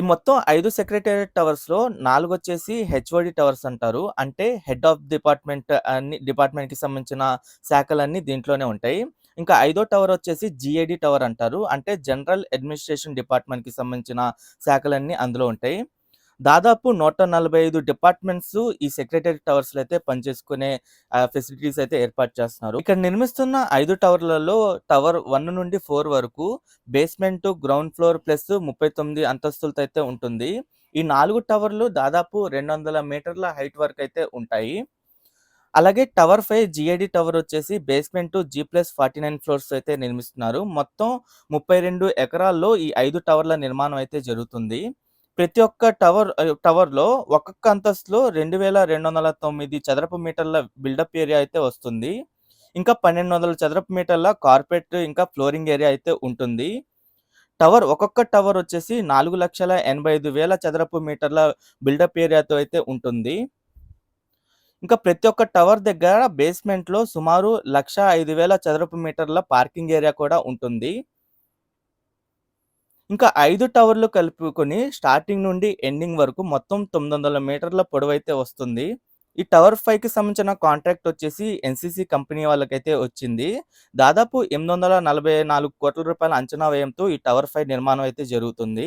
ఈ మొత్తం ఐదు సెక్రటేరియట్ టవర్స్‌లో 4 వచ్చేసి హెచ్ఓడి టవర్స్ అంటారు. అంటే హెడ్ ఆఫ్ డిపార్ట్‌మెంట్ అన్ని డిపార్ట్‌మెంట్‌కి సంబంధించిన శాఖలన్నీ దీంట్లోనే ఉంటాయి. ఇంకా ఐదో టవర్ వచ్చేసి జిఏడి టవర్ అంటారు. అంటే జనరల్ అడ్మినిస్ట్రేషన్ డిపార్ట్‌మెంట్‌కి సంబంధించిన శాఖలన్నీ అందులో ఉంటాయి. దాదాపు 145 డిపార్ట్‌మెంట్స్ ఈ సెక్రటరీ టవర్స్ అయితే పనిచేసుకునే ఫెసిలిటీస్ అయితే ఏర్పాటు చేస్తున్నారు. ఇక్కడ నిర్మిస్తున్న ఐదు టవర్లలో టవర్ వన్ నుండి ఫోర్ వరకు బేస్‌మెంట్, గ్రౌండ్ ఫ్లోర్ ప్లస్ 39 అంతస్తులతో అయితే ఉంటుంది. ఈ నాలుగు టవర్లు దాదాపు 200 మీటర్ల హైట్ వరకు అయితే ఉంటాయి. అలాగే టవర్ ఫైవ్ జిఐడి టవర్ వచ్చేసి బేస్‌మెంట్ జీ+49 ఫ్లోర్స్ అయితే నిర్మిస్తున్నారు. మొత్తం 32 ఎకరాల్లో ఈ ఐదు టవర్ల నిర్మాణం అయితే జరుగుతుంది. ప్రతి ఒక్క టవర్ టవర్‌లో ఒక్కొక్క అంతస్తులో 2209 చదరపు మీటర్ల బిల్డప్ ఏరియా అయితే వస్తుంది. ఇంకా 1200 చదరపు మీటర్ల కార్పెట్ ఇంకా ఫ్లోరింగ్ ఏరియా అయితే ఉంటుంది. టవర్ ఒక్కొక్క టవర్ వచ్చేసి 4,85,000 చదరపు మీటర్ల బిల్డప్ ఏరియాతో అయితే ఉంటుంది. ఇంకా ప్రతి ఒక్క టవర్ దగ్గర బేస్‌మెంట్‌లో సుమారు లక్ష ఐదు వేల చదరపు మీటర్ల పార్కింగ్ ఏరియా కూడా ఉంటుంది. ఇంకా ఐదు టవర్లు కలుపుకొని స్టార్టింగ్ నుండి ఎండింగ్ వరకు మొత్తం 900 మీటర్ల పొడవైతే వస్తుంది. ఈ టవర్ ఫైవ్కి సంబంధించిన కాంట్రాక్ట్ వచ్చేసి ఎన్‌సీసీ కంపెనీ వాళ్ళకైతే వచ్చింది. దాదాపు 844,00,00,000 అంచనా వ్యయంతో ఈ టవర్ ఫైవ్ నిర్మాణం అయితే జరుగుతుంది.